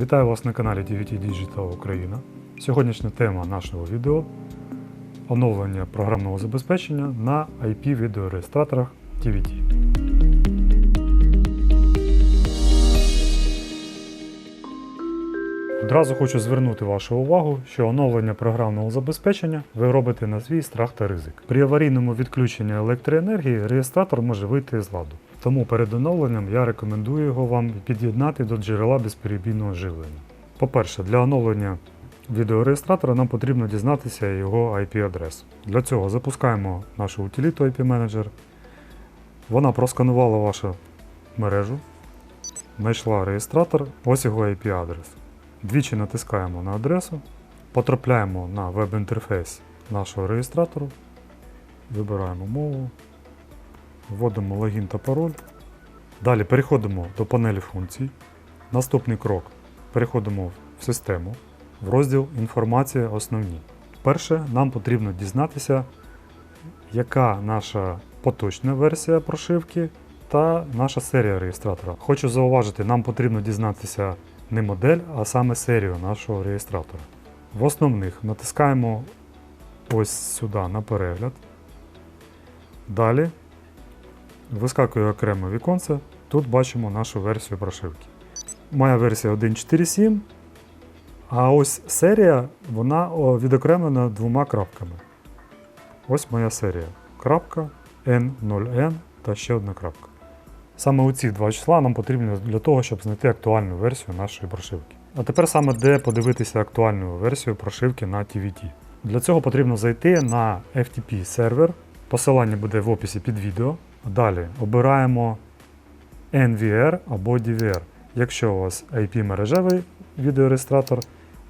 Вітаю вас на каналі DVT Digital Україна. Сьогоднішня тема нашого відео оновлення програмного забезпечення на IP відеореєстраторах DVT. Одразу хочу звернути вашу увагу, що оновлення програмного забезпечення ви робите на свій страх та ризик. При аварійному відключенні електроенергії реєстратор може вийти з ладу. Тому перед оновленням я рекомендую його вам під'єднати до джерела безперебійного живлення. По-перше, для оновлення відеореєстратора нам потрібно дізнатися його IP-адресу. Для цього запускаємо нашу утиліту IP Manager. Вона просканувала вашу мережу, знайшла реєстратор, ось його IP-адрес. Двічі натискаємо на адресу, потрапляємо на веб-інтерфейс нашого реєстратору, вибираємо мову, вводимо логін та пароль. Далі переходимо до панелі функцій. Наступний крок переходимо в систему, в розділ Інформація основні. Перше, нам потрібно дізнатися, яка наша поточна версія прошивки та наша серія реєстратора. Хочу зауважити, нам потрібно дізнатися не модель, а саме серію нашого реєстратора. В основних натискаємо ось сюди на перегляд. Далі вискакує окреме віконце. Тут бачимо нашу версію прошивки. Моя версія 1.4.7, а ось серія вона відокремлена двома крапками. Ось моя серія. Крапка, N0N та ще одна крапка. Саме у ці два числа нам потрібно для того, щоб знайти актуальну версію нашої прошивки. А тепер саме де подивитися актуальну версію прошивки на TVT. Для цього потрібно зайти на FTP сервер. Посилання буде в описі під відео. Далі обираємо NVR або DVR. Якщо у вас IP-мережевий відеореєстратор,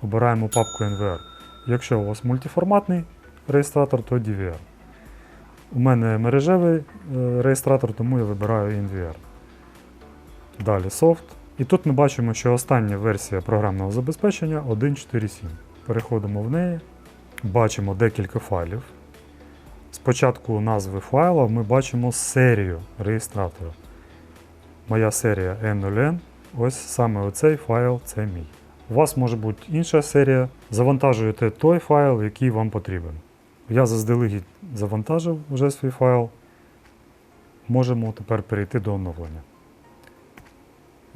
обираємо папку NVR. Якщо у вас мультиформатний реєстратор, то DVR. У мене мережевий е, реєстратор, тому я вибираю NVR. Далі софт. І тут ми бачимо, що остання версія програмного забезпечення 1.4.7. Переходимо в неї, бачимо декілька файлів. Спочатку назви файла ми бачимо серію реєстратора. Моя серія N0N. Ось саме оцей файл це мій. У вас може бути інша серія. Завантажуєте той файл, який вам потрібен. Я заздалегідь завантажив вже свій файл. Можемо тепер перейти до оновлення.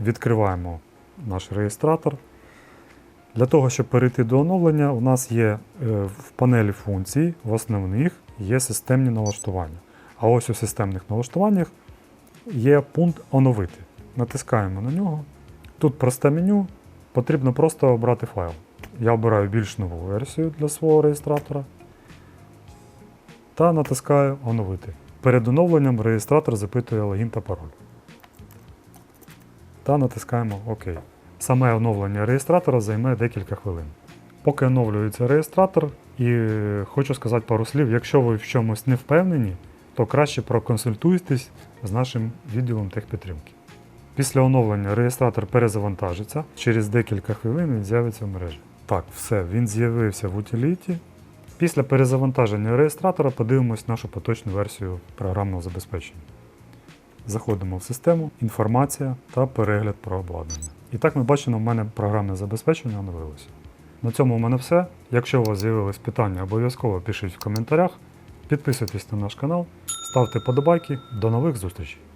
Відкриваємо наш реєстратор. Для того, щоб перейти до оновлення, у нас є е, в панелі функцій, в основних є системні налаштування. А ось у системних налаштуваннях є пункт Оновити. Натискаємо на нього. Тут просте меню, потрібно просто обрати файл. Я обираю більш нову версію для свого реєстратора та натискаю Оновити. Перед оновленням реєстратор запитує логін та пароль. Та натискаємо ОК. Саме оновлення реєстратора займе декілька хвилин. Поки оновлюється реєстратор, і хочу сказати пару слів, якщо ви в чомусь не впевнені, то краще проконсультуйтесь з нашим відділом техпідтримки. Після оновлення реєстратор перезавантажиться, через декілька хвилин він з'явиться в мережі. Так, все, він з'явився в утиліті. Після перезавантаження реєстратора подивимось нашу поточну версію програмного забезпечення. Заходимо в систему, інформація та перегляд про обладнання. І так ми бачимо, в мене програмне забезпечення оновилося. На цьому у мене все. Якщо у вас з'явились питання, обов'язково пишіть в коментарях. Підписуйтесь на наш канал, ставте подобайки. До нових зустрічей!